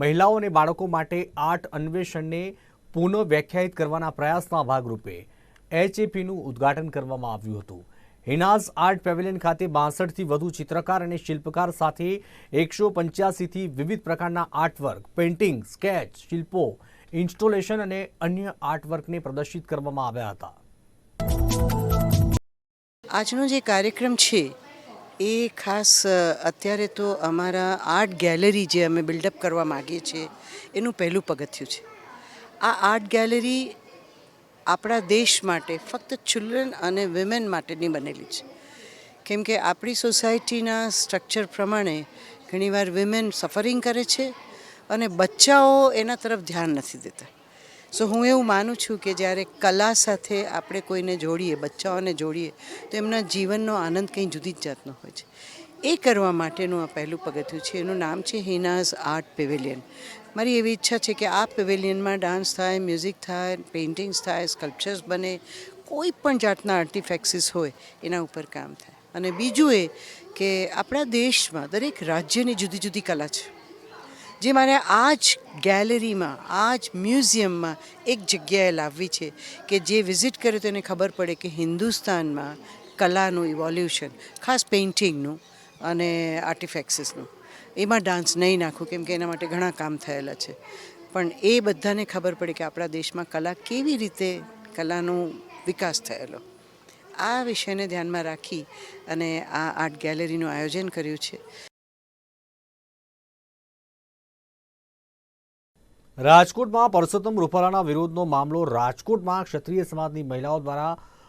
મહિલાઓ અને બાળકો માટે આર્ટ અન્વેષણને પુનઃ વ્યાખ્યાયિત કરવાના પ્રયાસના ભાગરૂપે એચએપીનું ઉદ્ઘાટન કરવામાં આવ્યું હતું. હિનાઝ આર્ટ પેવેલિયન ખાતે બાસઠથી વધુ ચિત્રકાર અને શિલ્પકાર સાથે એકસો પંચ્યાસીથી વિવિધ પ્રકારના આર્ટવર્ક, પેઇન્ટિંગ, સ્કેચ, શિલ્પો, ઇન્સ્ટોલેશન અને અન્ય આર્ટવર્કને પ્રદર્શિત કરવામાં આવ્યા હતા. આજનો જે કાર્યક્રમ છે એ ખાસ અત્યારે તો અમારા આર્ટ ગેલેરી જે અમે બિલ્ડઅપ કરવા માગીએ છીએ, એનું પહેલું પગથિયું છે. આ આર્ટ ગેલેરી આપણા દેશ માટે, ફક્ત ચિલ્ડ્રન અને વિમેન માટેની બનેલી છે. કેમ કે આપણી સોસાયટીના સ્ટ્રક્ચર પ્રમાણે ઘણીવાર વિમેન સફરિંગ કરે છે અને બચ્ચાઓ એના તરફ ધ્યાન નથી દેતા. સો હું એવું માનું છું કે જ્યારે કલા સાથે આપણે કોઈને જોડીએ, બચ્ચાઓને જોડીએ, તો એમના જીવનનો આનંદ કંઈ જુદી જ જાતનો હોય છે. એ કરવા માટેનું આ પહેલું પગથિયું છે. એનું નામ છે હિનાઝ આર્ટ પેવેલિયન. મારી એવી ઈચ્છા છે કે આ પેવેલિયનમાં ડાન્સ થાય, મ્યુઝિક થાય, પેઇન્ટિંગ્સ થાય, સ્કલ્પચર્સ બને, કોઈ પણ જાતના આર્ટિફેક્સિસ હોય, એના ઉપર કામ થાય. અને બીજું એ કે આપણા દેશમાં દરેક રાજ્યની જુદી જુદી કલા છે. જે મારે આ જ ગેલેરીમાં આ જ મ્યુઝિયમમાં એક જગ્યાએ લાવવી છે કે જે વિઝિટ કરે તો એને ખબર પડે કે હિન્દુસ્તાનમાં કલાનું ઇવોલ્યુશન, ખાસ પેઇન્ટિંગનું અને આર્ટિફેક્સિસનું એમાં ડાન્સ નહીં નાખું, કેમ કે એના માટે ઘણા કામ થયેલા છે. પણ એ બધાને ખબર પડે કે આપણા દેશમાં કલા કેવી રીતે કલાનો વિકાસ થયેલો. આ વિષયને ધ્યાનમાં રાખી અને આ આર્ટ ગેલેરીનું આયોજન કર્યું છે. રાજકોટમાં પરસોત્તમ રૂપાલાના વિરોધનો મામલો રાજકોટમાં ક્ષત્રિય સમાજની મહિલાઓ દ્વારા